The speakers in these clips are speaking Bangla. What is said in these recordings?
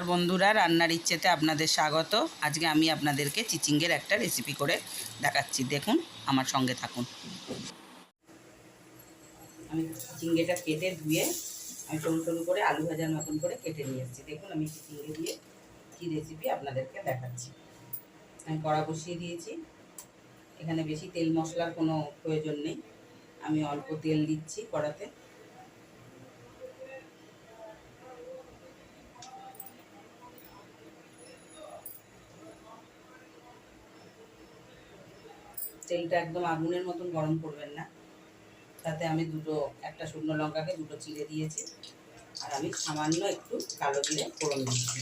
নমস্কার বন্ধুরা, রান্নার ইচ্ছেতে আপনাদের স্বাগত। আজকে আমি আপনাদেরকে চিচিঙ্গের একটা রেসিপি করে দেখাচ্ছি। দেখুন, আমার সঙ্গে থাকুন। আমি চিচিঙ্গেটা কেটে ধুয়ে আমি সরু করে আলু ভাজার মতন করে কেটে নিয়ে এসেছি। দেখুন, আমি চিচিঙ্গে দিয়ে কী রেসিপি আপনাদেরকে দেখাচ্ছি। আমি কড়া বসিয়ে দিয়েছি। এখানে বেশি তেল মশলার কোনো প্রয়োজন নেই। আমি অল্প তেল দিচ্ছি কড়াতে। তেলটা একদম আগুনের মতন গরম করবেন না। তাতে আমি দুটো, একটা শুকনো লঙ্কাকে দুটো চিড়ে দিয়েছি। আর আমি সামান্য একটু কালো জিরে ফোড়ন দিচ্ছি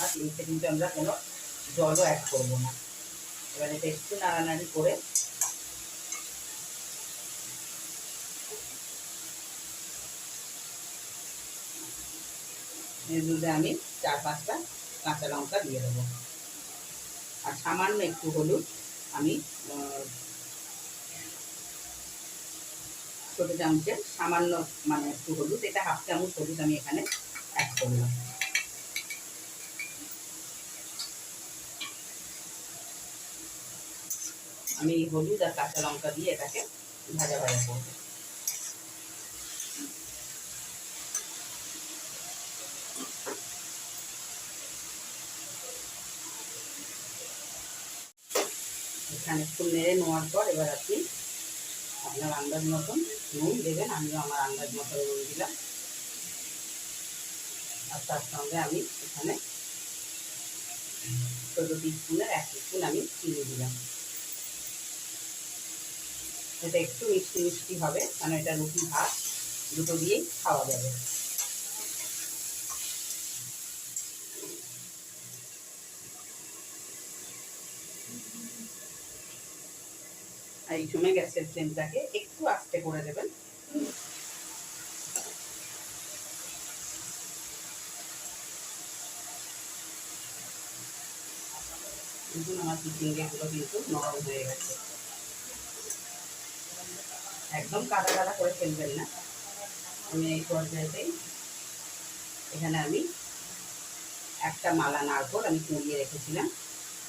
আর এতে কিন্তু আমরা কোনো জলও অ্যাড করব না। এবার এটা একটু নাড়ানাড়ি করে এর মধ্যে আমি চার পাঁচটা কাঁচা লঙ্কা দিয়ে দেবো। আর সামান্য একটু হলুদ আমি ছোটো চামচে সামান্য মানে একটু হলুদ, এটা হাফ চামচ হলুদ আমি এখানে অ্যাড করলাম। আমি হলুদ আর কাঁচা লঙ্কা দিয়ে এটাকে ভাজা ভাজা করব। এখানে একটু নেড়ে নেওয়ার পর এবার আপনি আপনার আন্দাজ মতন নুন দেবেন, আমিও আমার আন্দাজ মতন নুন দিলাম। আর তার সঙ্গে আমি এখানে ছোটো টিস্পুনের এক টিস্পুন আমি চিনি দিলাম। এটা একটু মিষ্টি মিষ্টি হবে, কারণ এটা রুটি ভাত, দুটো দিয়েই খাওয়া যাবে। আর এই সময় গ্যাসের ফ্লেমটাকে একটু আস্তে করে দেবেন। দেখুন আমার চিচিঙ্গেগুলো কিন্তু নরম হয়ে গেছে। একদম কাদা কাদা করে ফেলবেন না। আমি এই পর্যায়েতেই এখানে আমি একটা মালা নারকোল আমি কুড়িয়ে রেখেছিলাম,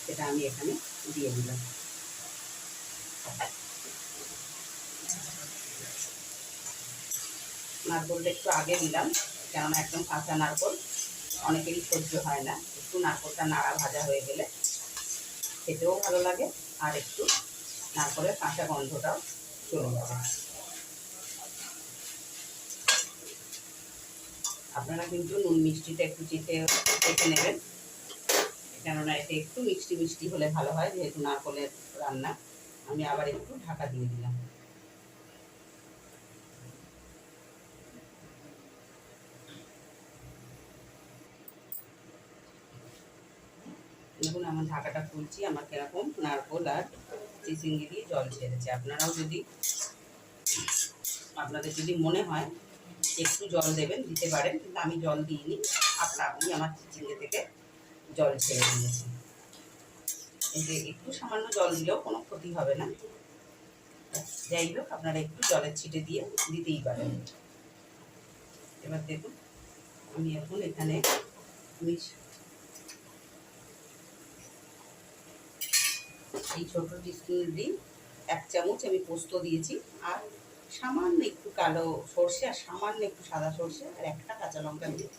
সেটা আমি এখানে দিয়ে দিলাম। নারকোলটা একটু আগে দিলাম, কেননা একদম কাঁচা নারকোল, অনেকেরই সহ্য হয় না। একটু নারকোলটা নাড়া ভাজা হয়ে গেলে খেতেও ভালো লাগে, আর একটু নারকোলের কাঁচা গন্ধটাও চলে যাবে। আপনারা কিন্তু নুন মিষ্টিটা একটু চেটে চেটে নেবেন, কেননা এটা একটু মিষ্টি মিষ্টি হলে ভালো হয়, যেহেতু নারকলের রান্না। আমি আবার একটু ঢাকা দিয়ে দিলাম। দেখুন, আমার ঢাকাটা খুলছি, আমার কীরকম নারকোল আর চিচিঙ্গি দিয়ে জল ছেড়েছে। আপনারাও যদি, আপনাদের যদি মনে হয় একটু জল দেবেন, দিতে পারেন, কিন্তু আমি জল দিইনি আপনা আপনি আমার চিচিঙ্গে থেকে জল ছেড়ে দিয়েছি যে একটু সামান্য জল দিলেও কোনো ক্ষতি হবে না। যাই হোক, আপনারা একটু জলের ছিটে দিয়ে দিতেই পারেন। এবার দেখুন, আমি এখন এখানে এই ছোটো টিস্পুন দিই এক চামচ আমি পোস্ত দিয়েছি, আর সামান্য একটু কালো সর্ষে, আর সামান্য একটু সাদা সর্ষে, আর একটা কাঁচা লঙ্কা দিয়ে।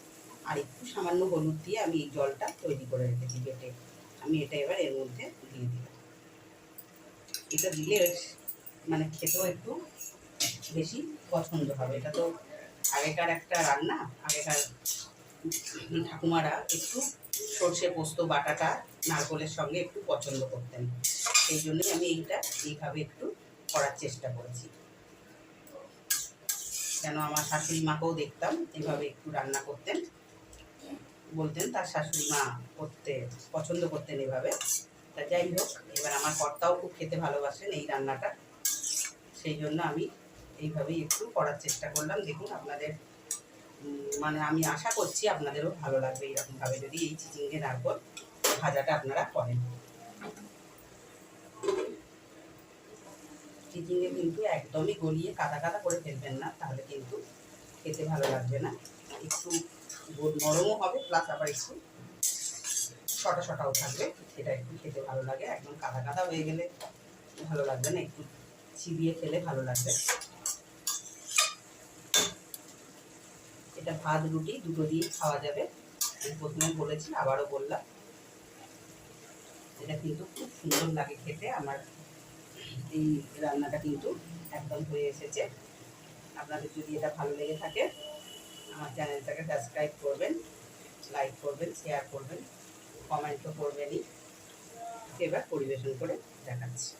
আর একটু সামান্য হলুদ দিয়ে আমি এই জলটা তৈরি করে রেখেছি বেটে আমি এটা এবার এর মধ্যে দিয়ে দিলাম। এটা দিলে মানে খেতেও একটু বেশি পছন্দ হবে। এটা তো আগেকার একটা রান্না, আগেকার ঠাকুমারা একটু সর্ষে পোস্ত, বাটাটা নারকলের সঙ্গে একটু পছন্দ করতেন। সেই জন্যই আমি এইটা এইভাবে একটু করার চেষ্টা করেছি। কেন আমার শাশুড়ি মাকেও দেখতাম, এভাবে একটু রান্না করতেন। বলতেন, তার শাশুড়ি মা করতে, পছন্দ করতেন এভাবে। তা যাই হোক, এবার আমার কর্তাও খুব খেতে ভালোবাসেন এই রান্নাটা। সেই জন্য আমি এইভাবেই একটু করার চেষ্টা করলাম। দেখুন আপনাদের মানে আমি আশা করছি আপনাদেরও ভালো লাগবে এইরকমভাবে যদি এই চিচিঙ্গে নারকল ভাজাটা আপনারা করেন। চিচিঙ্গে কিন্তু একদমই গলিয়ে কাদা কাদা করে ফেলবেন না, তাহলে কিন্তু খেতে ভালো লাগবে না। একটু গো- নরমও হবে প্লাস আবার একটু শটা শটাও থাকবে সেটা একটু খেতে ভালো লাগে, একদম কাদা কাদা হয়ে গেলে ভালো লাগবে না, একটু চিবিয়ে খেলে ভালো লাগবে। এটা ভাত, রুটি দুটো দিয়ে খাওয়া যাবে আমি প্রথমে বলেছি, আবারও বললাম। এটা কিন্তু খুব সুন্দর লাগে খেতে, আমার এই রান্নাটা কিন্তু একদম হয়ে এসেছে। আপনাদের যদি এটা ভালো লেগে থাকে আমার চ্যানেলটাকে সাবস্ক্রাইব করবেন লাইক করবেন শেয়ার করবেন কমেন্টও করবেনই। এবার পরিবেশন করে দেখাচ্ছি।